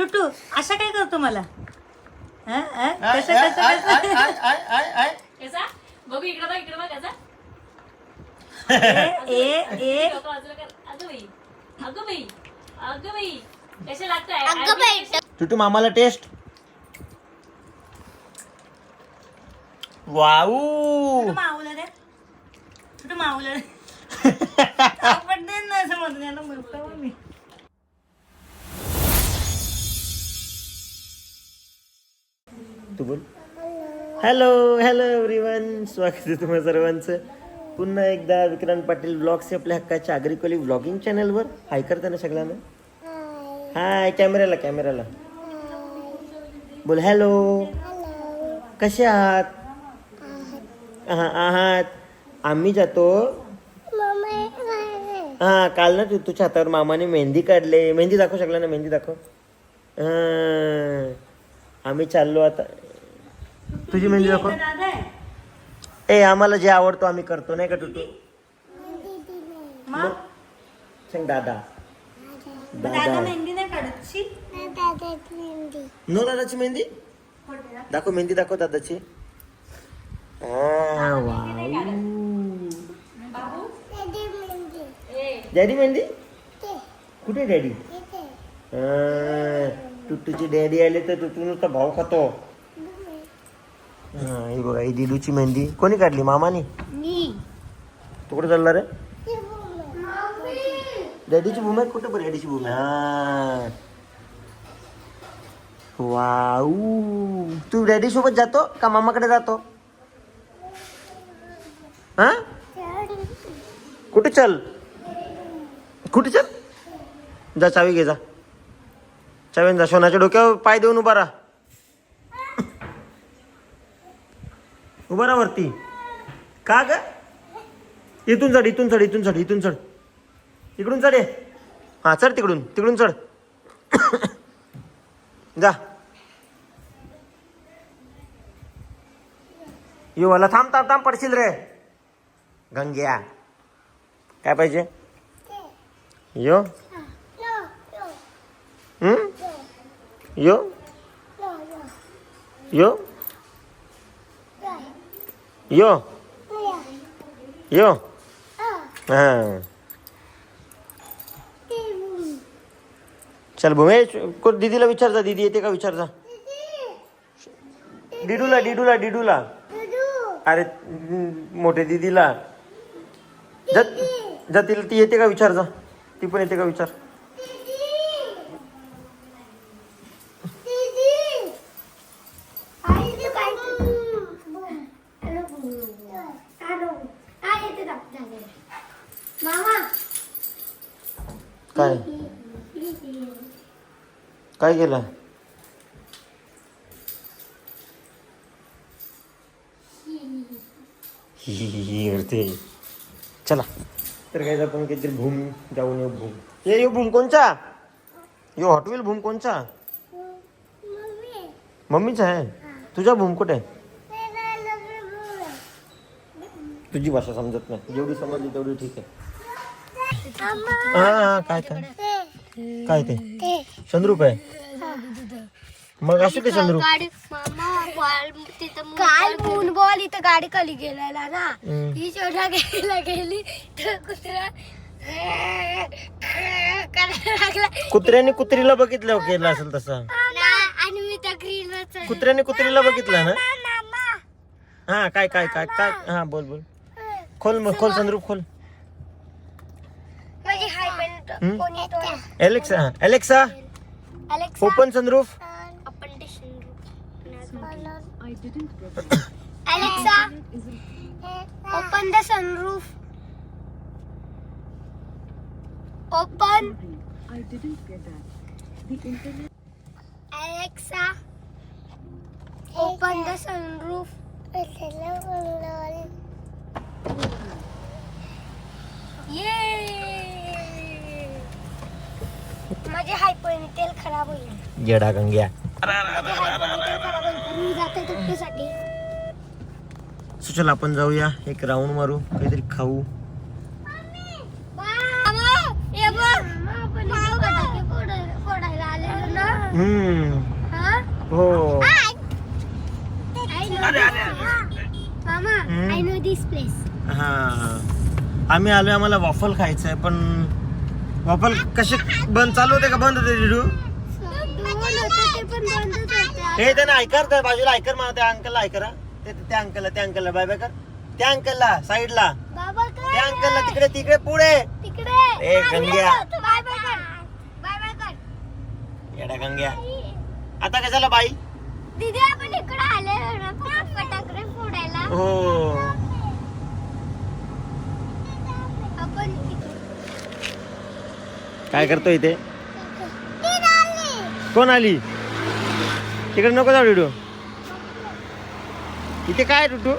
टुटू अशा काय करतो मला? हा? हा? आय, कसं आय, कसं आय, कसं? आय, आय, आय, आय, आय. कसा? बघू इकडे बघ इकडे बघ कसा? ए ए ए. डोकं बाजूला कर. अगं बाई अगं बाई अगं बाई कसे लागताय? अगं बाई टुटू मामाला टेस्ट. वाऊ. दे. टुटू माऊला दे. आपण दे ना असं याला मी. तू बोल. हॅलो हॅलो एव्हरीवन स्वागत आहे तुम्हा सर्वांचं. पुन्हा एकदा विक्रांत पाटील ब्लॉग्स आपल्या हक्काच्या आग्रिकोली व्लॉगिंग चॅनलवर हाय करता ना सगळ्यांना. हाय कॅमेऱ्याला कॅमेऱ्याला बोल हॅलो कसे आहात? हा आहात. आम्ही जातो. हां काल ना तू तुझ्या हातावर मामाने मेहंदी काढले. मेहंदी दाखवू शकला ना मेहंदी दाखव. आम्ही चाललो आता. तुझी मेहंदी दाखव. ए आम्हाला जे आवडतो आम्ही करतो नाही का टुटू? मग? सांग दादा. दादा. दादा. मेहंदी नाही काढत शी. नो दादाची मेहंदी. दाखव मेहंदी दाखव दादाची. आ. डॅडी मेहंदी. कुठे डॅडी? टुट्टूची डॅडी आले तर टुट्टू नुसता भाव खातो. हा, ही बघा ही दिदूची मेहंदी. कोणी काढली? मामानी? तू कुठे चालला रे? डॅडीची भूमी आहे? कुठे बरं डॅडीची भूमी? हा. वाऊ. तू डॅडी सोबत जातो का मामाकडे जातो? हा? कुठे चल? कुठे चल? जा चावी घे जा. चावीन जा. सोनाच्या डोक्यावर पाय देऊन उभा राहा. उभा राहा वरती. का ग? इथून चढ इथून चढ इथून चढ इथून चढ. इकडून चढ ये. हा चढ तिकडून तिकडून चढ. जा. यो मला थांब थांब थांब पडशील रे. गंग्या. काय पाहिजे? यो. हम्म? यो. यो. यो. यो. हा. चल भूमे को दीदीला विचार जा दीदी येते का विचार जा. डिडूला डिडूला डिडूला अरे मोठे दीदीला जा जा तिला ती येते का विचार जा. ती पण येते का विचार मामा काय काय केलं? करते चला. तर काय आपण काहीतरी भूम जाऊन येऊ भूम. ये यो भूम कोणचा? यो हॉटवेल भूम कोणचा? मम्मी मम्मीचा आहे. तुझा भूम कुठे? आहे तुझी भाषा समजत नाही. जेवढी समजली तेवढी ठीक आहे. हा हा काय काय काय ते? चंद्रूप आहे. मग असू गाडी मामा बॉल तिथं काल मून बॉल इथं गाडी खाली गेलेला ना. हम्म. ही छोटा गेला गेली तर कुत्रा करायला लागला कुत्र्याने कुत्रीला बघितलं केलं असेल तसं? ना- आणि मी त्या ग्रीन कुत्र्याने कुत्रीला बघितलं ना? हा काय काय काय काय? हा बोल बोल. खोल मग खोल संद्रूप खोल. माझी हाय पण हम्म? कोणी तो Alexa Alexa Alexa. Open sunroof. Open the sunroof. I didn't. Alexa. Open the sunroof. Open. I didn't get that. The internet. Alexa. Open the sunroof. माझे तेल खराब होईल येडा गंग्या माझे हाय पण तेल खराब होईल. मी जाते तुमच्यासाठी सो चल आपण जाऊया. एक राऊंड मारू. काहीतरी खाऊ. मामा, हे. बघ. मामा, फटाके फोडायला आलेलो ना हम्म. मामा हम्म. आय नो दिस प्लेस हा. आम्ही आलोय आम्हाला वॉफल खायचंय पण वॉफल कसे बंद चालू होते का बंद होते डिडू हे त्याने ऐकर त्या बाजूला ऐकर मला त्या अंकलला ऐकर ते त्या अंकलला त्या अंकलला बाय बाय कर. त्या अंकलला साईडला. त्या अंकलला तिकडे तिकडे पुढे. ए, गंग्या. येडा गंग्या. आता कशाला बाई? दीदी आपण इकडे आले फटाकडे फोडायला हो. आपण काय करतो इथे? कोण आली? तिकडे नको जाऊ डिडू. इथे काय टुटू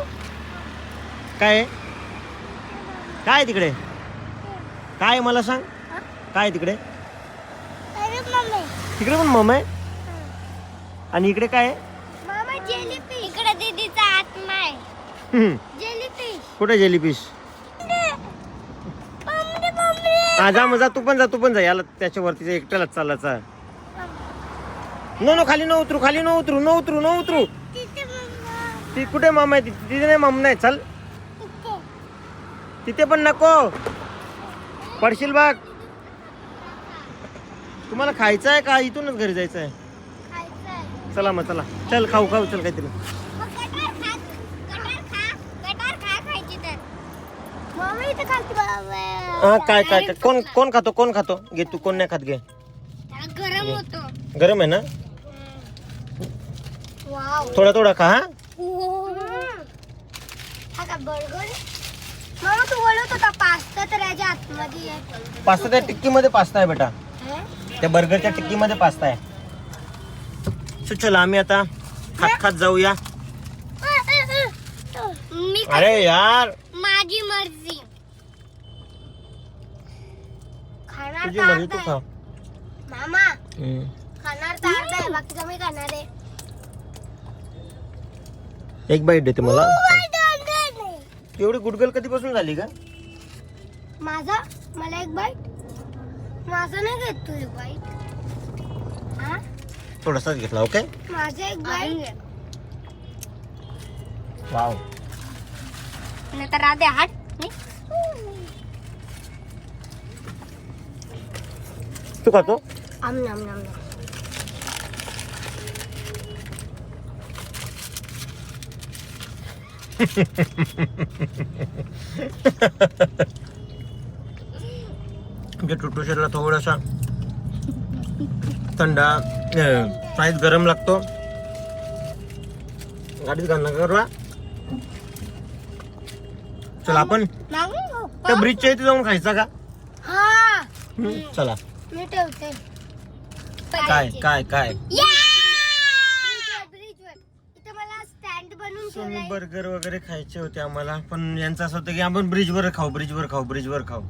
काय? काय आहे तिकडे? काय मला सांग? काय तिकडे? तिकडे पण मम आहे? आणि इकडे काय आहे? मामा जेलीफिश इकडे दीदीचा आत्मा आहे हम्म. जेलीफिश कुठे जेलीफिश हा जा मग जा तू पण जा तू पण जा. याला त्याच्यावरती एकट्यालाच चालायचा नो नो खाली न उतरू खाली न उतरू न उतरू न उतरू. तिथे ती कुठे मम? आहे ती- तिथे नाही मम नाही. चल. तिथे. तिथे पण नको. पडशील बघ तुम्हाला खायचं आहे का? इथूनच घरी जायचं आहे. चला मग चला. चल खाऊ खाऊ चल काहीतरी मग गटार खा गटार खा गटार खा खायची तर मम्मी इथे खाते हा काय काय काय? कोण कोण खातो कोण खातो? घे तू कोण नाही खात घे. गरम होतो. गरम आहे ना? वाव. थोडा थोडा खा हा? हा. का बर्गर? मामा तू बोलत होता पास्ता तर याच्या आतमध्ये आहे. पास्ता त्या टिक्कीमध्ये पास्ता आहे बेटा? त्या बर्गरच्या टिक्कीमध्ये पास्ता आहे. सो चला आम्ही आता खात खात जाऊया. मी अरे यार! माझी मर्जी. खाणार तुझी तर मर्जी अर्धा आहे. मामा हम्म. खाणार तर अर्धा आहे बाकीचं मी खाणार आहे. एक बाईट देते मला. माझा एवढी गुडगल कधीपासून झाली का? मला एक बाईट माझा नाही घेत तू एक बाईट हा? थोडासाच घेतला ओके माझा एक बाईट वाव नाही तर राधे हाट तू खातो आम नाम नाम नाम म्हणजे टुटुशेरला थोडासा थंडा साईज गरम लागतो गाडीत घालणार करूया चला आपण. त्या ब्रिजच्या इथे जाऊन खायचा का? हा. हम्म, चला. मी ठेवते. काय काय काय? ब्रिजवर इथं मला स्टँड बनवून सो मी ठेवलाय. बर्गर वगैरे खायचे होते आम्हाला पण यांचं असं होतं की आपण ब्रिजवर खाऊ ब्रिजवर खाऊ ब्रिजवर खाऊ.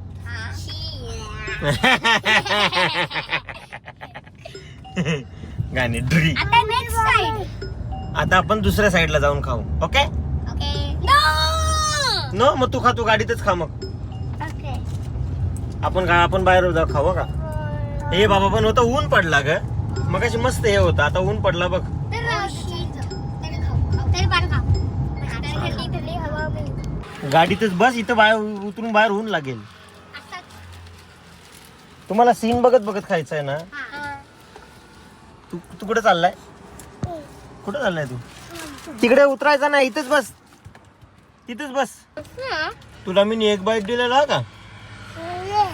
गाणे ड्री आता नेक्स्ट आता आपण दुसऱ्या साईडला जाऊन खाऊ ओके नो मग तू खा तू गाडीतच खा मग. ओके आपण का आपण बाहेर जाऊ खाऊ का? हे. बाबा पण होतं ऊन पडला ग. मग अशी मस्त हे होतं आता ऊन पडला बघ. मी गाडीतच बस इथं बाहेर उतरून बाहेर ऊन लागेल. तुम्हाला सीन बघत बघत खायचं आहे ना? हा. तू तू कुठे चाललाय? कुठे चाललाय तू? तिकडे उतरायचा नाही इथेच बस. तिथेच बस. तुला मी एक बाईट दिलेला का?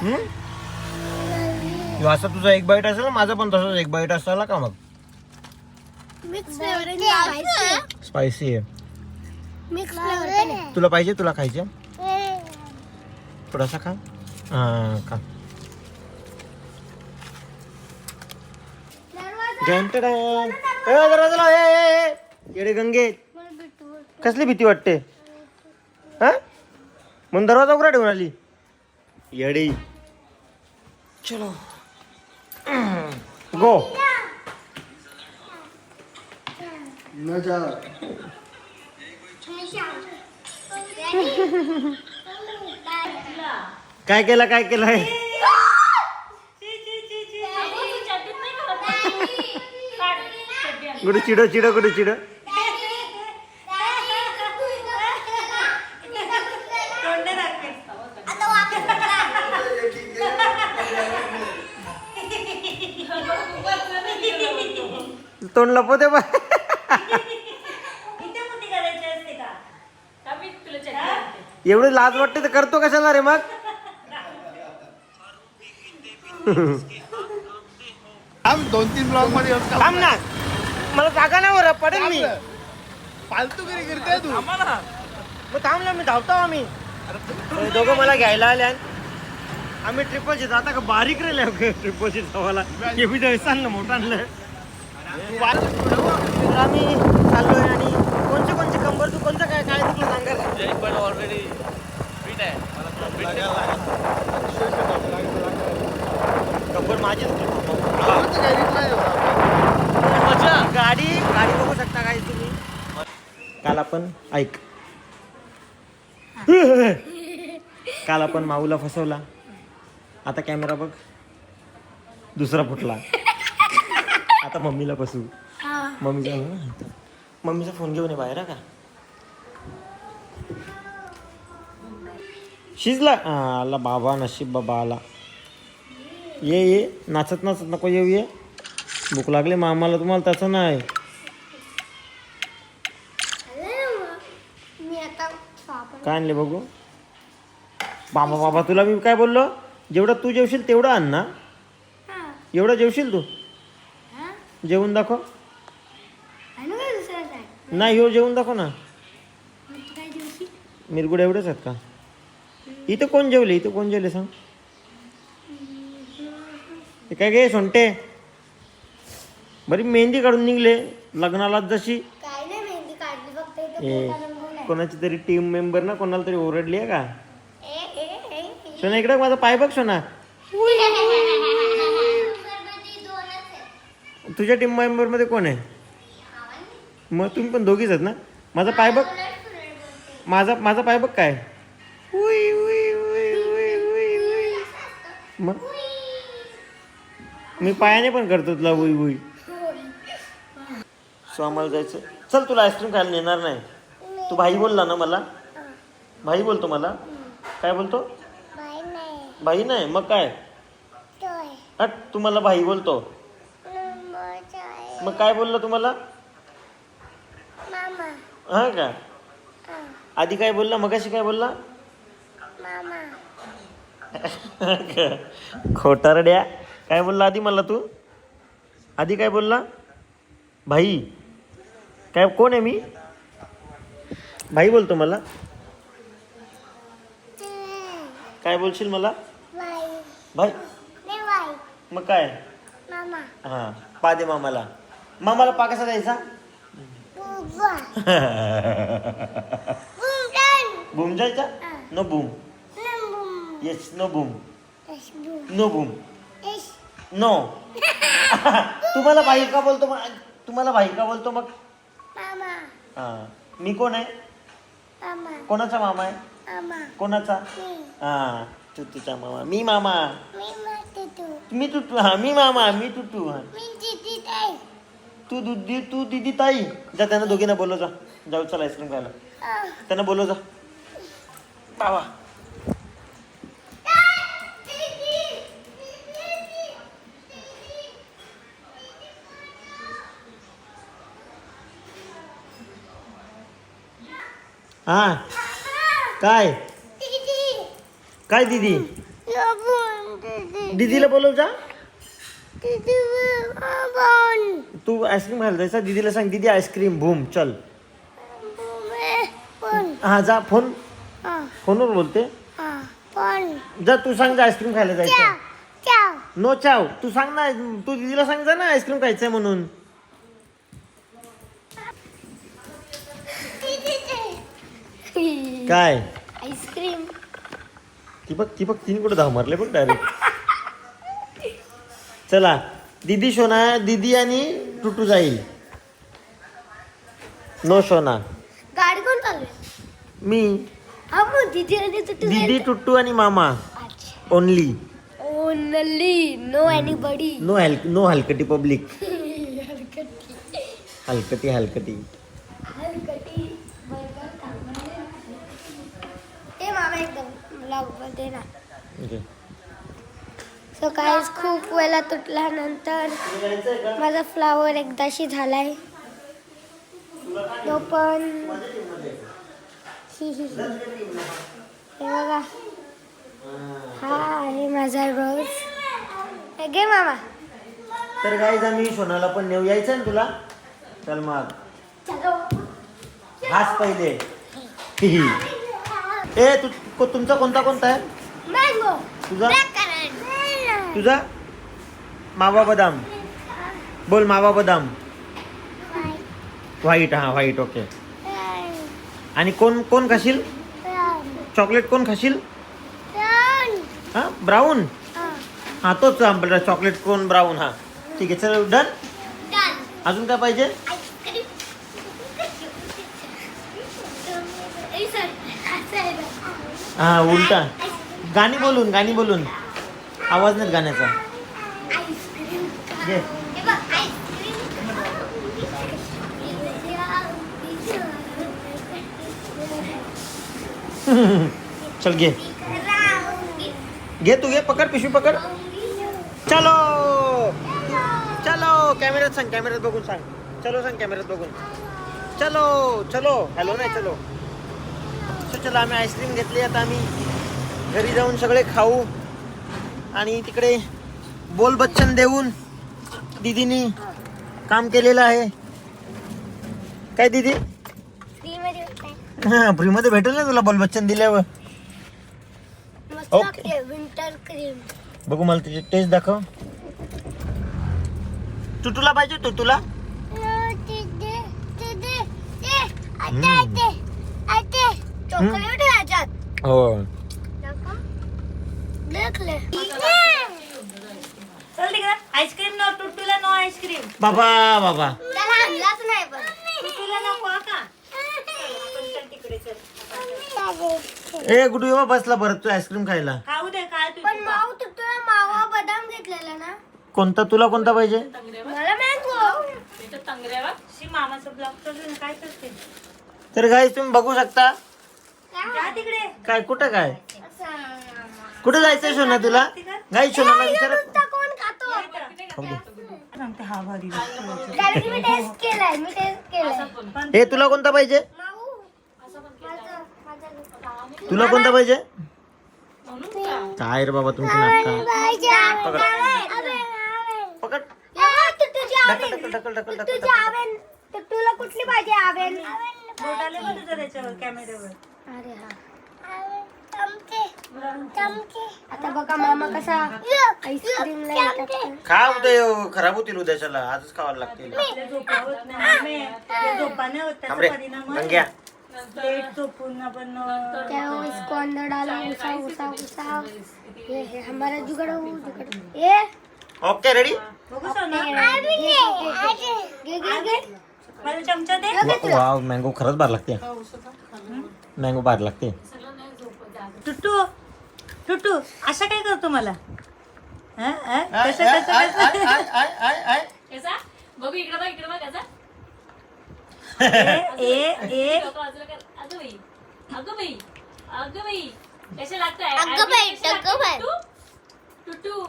हम्म? ह्यो असा तुझा एक बाईट असेल माझा पण तसाच एक बाईट असाला का मग? मिक्स फ्लेवर स्पायसी स्पायसी आहे. तुला पाहिजे तुला खायचे? थोडासा खा. हा खा. दरवाजा. गंगे. कसली भीती वाटते? हा? म्हणून दरवाजा उघडा ठेवून आली. येडी. चलो. गो. काय केलं काय केलंय घालत. गुडू चिडो चिडो गुडू चिडो तोंड दाखवे आता वापस तोंड लपवते बा. इथे कुठे करायची असते का? का मी तुला चटणी आणते? एवढी लाज वाटते तर करतो कशाला रे मग? थांब दोन तीन ब्लॉगमध्ये थांब. ना. मला जागा नाही बरं पडेल मी. फालतूगिरी करते तू. मग थांबलो मी धावतो आम्ही. हे दोघं मला घ्यायला आले आम्ही ट्रिपलची आता का बारीक रे ट्रिपलची धावाला हे बी जाऊ सांग ना मोठं आणलं. तर आम्ही चाललोय आणि कोणचे कोणचे कंबर तू कोणतं काय काय कंबर माझी दुखली गाडी गाडी बघू शकता काय तुम्ही. काल आपण ऐक. काल आपण माऊला फसवला. आता कॅमेरा बघ. दुसरा फुटला. आता मम्मीला फसू मम्मीचा मम्मीचा फोन घेऊन ये बाहेर का? शिजला? आला बाबा नशीब बाबा आला. ये ये. नाचत नाचत नको येऊ ये. भूक लागली मामाला तुम्हाला तसं नाही. काय आणले बघू? बाबा बाबा तुला मी काय बोललो? जेवढं तू जेवशील तेवढं आण ना. एवढं जेवशील तू? जेवून दाखव. नाही हो जेवून दाखव ना. तू मिरगुड एवढेच आहेत का? इथं कोण जेवले? इथं कोण जेवले सांग. हे काय गे सोंटे बरी मेहंदी काढून निघले लग्नाला जशी. कोणाची तरी टीम मेंबर ना कोणाला तरी ओरडली आहे का. सोना इकडे माझा पाय बघ सोना. तुझ्या टीम मेंबरमध्ये कोण आहे? मग तुम्ही पण दोघीच आहेत ना? माझा पाय बघ. माझा माझा पाय बघ काय? उई, उई, उई, उई, उई, उई. मग? मी पायाने पण करतो तुला उई उई. सो आम्हाला जायचं. चल तुला आईस्क्रीम खायला नेणार नाही. तू भाई बोलला ना मला? भाई बोलतो मला? काय बोलतो? भाई नाही. मग काय? तू मला भाई बोलतो. मग काय बोलला तुम्हाला? मामा. हा का? आधी काय बोलला? मगाशी काय बोलला? मामा. खोटारड्या. काय बोलला आधी मला तू? आधी काय बोलला? भाई. काय कोण आहे मी? भाई बोलतो मला. काय बोलशील मला? भाई. मग काय? मामा. हां. पा दे मामाला. मामाला पा कसा द्यायचा बूम जायचा no boom. Yes no boom. No boom. No तुम्हाला भाई का बोलतो मग? तुम्हाला भाई का बोलतो मग? हां. मी कोण आहे? कोणाचा मामा आहे? कोणाचा? हा तुझा मामा. मी मामा. मी मारते तू मी तू तू हा मी मामा. मी तू तू हा तू दुधी तू दिदी ताई. जा त्यांना दोघींना बोलव जा. जाऊ चल आईस्क्रीम खायला. त्यांना बोलव जा. बाबा. हा. काय? काय दिदी? दीदी दिदीला बोलव जा. तू आईस्क्रीम खायला जायचा दिदीला सांग दिदी आईस्क्रीम बूम चल. पण हा जा फोन. हा फोनवर बोलते. हा पण जा तू सांग जा आईस्क्रीम खायला जायचं. चाव नो चाव. तू सांग ना तू दिदीला सांग जा ना आईस्क्रीम खायचंय म्हणून. काय? आईस्क्रीम. ती बघ ती बघ तिने कुठे धाव मारले बघ डायरेक्ट. चला. दिदी शोना दिदी आणि टुटू जाईल. नो शोना गाडी कोण चालू मी. दीदी आणि दिदी टुट्टू आणि मामा. Only only no anybody no hello no हलकटी पब्लिक हलकटी हलकटी ते मामा एकदम ब्लॉगमध्ये ना. ओके सो काहीच खूप वेळा तुटल्यानंतर माझा फ्लावर एकदाशी झालाय. तो पण ही, ही, ही. हे बघा. हा आहे माझा रोज घे मामा. तर गाईज आम्ही सोनाला पण नेऊ. यायचं ना तुला? चल मग. हाच पहिले. ए तू को- तुमचा कोणता कोणता आहे? मँगो तुझा? तुझा? मावा बदाम. बोल मावा बदाम. व्हाईट हा व्हाईट ओके आणि कोण कोण खाशील? चॉकलेट कोण खाशील? हा ब्राऊन हा तोच चॉकलेट कोण ब्राऊन हा. ठीक आहे चल डन अजून काय पाहिजे? हा उलटा. गाणी बोलून गाणी बोलून. आवाज नाही गाण्याचा. घे. चल घे. घे तू घे पकड पिशवी पकड. चलो. चलो. कॅमेऱ्यात सांग कॅमेऱ्यात बघून सांग. चलो सांग कॅमेऱ्यात बघून. चलो चलो. हॅलो नाही चलो चला आम्ही आईस्क्रीम घेतली आता आम्ही घरी जाऊन सगळे खाऊ. आणि तिकडे बोल बच्चन देऊन दीदीनी काम केलेलं आहे. काय दीदी? हा फ्रीमध्ये भेटेल ना तुला बोल बच्चन दिल्यावर? ओके. विंटर क्रीम बघू मला तुझी टेस्ट दाखव. तुटूला पाहिजे तुटूला याच्यात हो. चल तिकडे. आईस्क्रीम नो टुट्टूला नो आईस्क्रीम बाबा बाबा. त्याला आणलाच नाही पण. टुट्टूला नको हा का? आपण चल तिकडे चल. ए गुडू बसला परत तू आईस्क्रीम खायला. खाऊ दे काय तू पण माऊ तू तुला मावा बदाम घेतलेला ना. कोणता? तुला कोणता पाहिजे? मला मँगो शी मामाचं चालू काय करते तर तुम्ही बघू शकता. जा तिकडे. काय कुठं काय? कुठं जायचंय सोना तुला? गाई सोनाला विचार कोण खातो सांगते हा भारी कारण की मी टेस्ट केलाय मी टेस्ट केलाय. हे तुला कोणता पाहिजे? माऊ माझं माझं तुला कोणता पाहिजे? काय रे बाबा तुमची नाटका? पकड. पकड. ढकल ढकल ढकल ढकल ढकल तुझी आवेन तर तुला कुठली पाहिजे आवेन बोटाले बघ तुझं त्याच्यावर कॅमेऱ्यावर. अरे हा. आता बघा मामा कसा आईस्क्रीम खा उद्या खराब होतील उद्याच्याला आजच खावायला लागतील. आपल्या झोपा नाही आम्ही. त्या होत त्याचा थांबरे परिणाम गंग्या. लेट झोपून आपण अं, इसको अंदर डालो ये है हमारा जुगाड़ हो जुगाड़. ये ओके रेडी बघू सोना मला चमचा दे. वाव मँगो खरंच बार लागते. मँगो बार लागते. टुट्टू टुट्टू अशा काय करतो मला? हं? हं? कसं कसं कसं कसा? बघू इकडे बघ इकडे बघ कसा? ए ए ए. डोकं बाजूला कर. अगं बाई अगं बाई अगं बाई. कसे लागताय? अगं बाई, अगं. टुटू?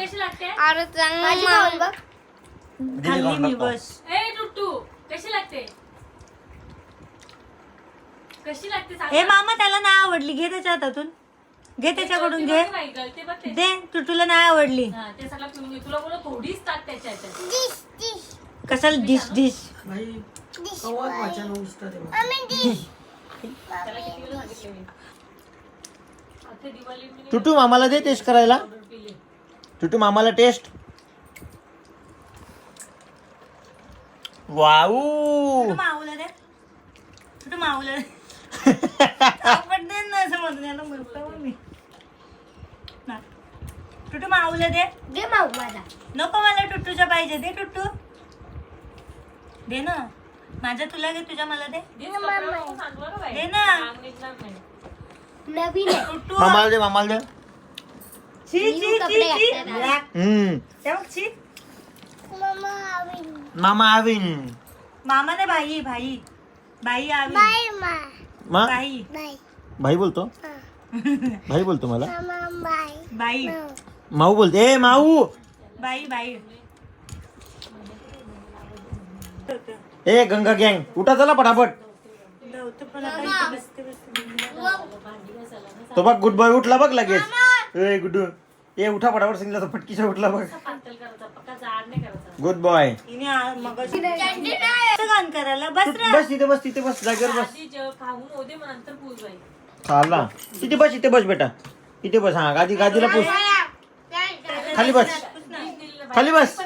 कशी लागते? अरे माझी खाऊन बघ. खाल्ली मी बस. ए टुट्टू कशी लागते? कशी लागते सांग ना. मामा त्याला नाही आवडली. घे त्याच्या हातातून. घे त्याच्याकडून घे. बाई, गळते बघ ते. दे टुटूला नाही आवडली. हा, ते सगळं पिऊन घे. तुला बोल थोडीच टाक त्याच्या ह्याच्यात. कशाला डिश डिश त्याला किती वेळ सांगितले मी? अख्खे दिवाळी मी टुटू मामाला दे टेस्ट करायला. पिले. टुटू मामाला टेस्ट वाऊ. माऊला दे. कुठं माऊला दे. आपण दे ना असं म्हणून याला म्हणतो मी. ना. टुटू माऊला दे. घे माऊ नको मला टुट्टूच्या पाहिजे दे टुट्टू दे ना. माझ्या तुला घे तुझ्या मला दे. बाई. दे ना. नाही. नवीन आहे. टुट्टू मामाला दे मामाला दे. छी छी कपडे छी छी घातले ब्लॅक हम्म. त्या बघ, छी मामा आविन. मामा ने भाई भाई भाई आवी मा भाई भाई बोलतो? भाई बोलतो मला? बाई. माऊ बोलते. ए माऊ! बाई बाई. ए गंगा गँग उठा चला पटापट. गौतम पण आता इथे बसते बसते तो बघ गुड बॉय उठला बघ लगेच. ए गुड्डू ए उठा पटापट सांगितलं तर फटकीचा उठला बघ. Good boy. हिने करायला बस रे बस तिथे बस तिथे बस जागेवर बस आधी जेव्हा खाऊन होते मग नंतर पूज बाई चालला इथे बस इथे बस बेटा इथे बस हा गादी गादीला पुस खाली बस खाली बस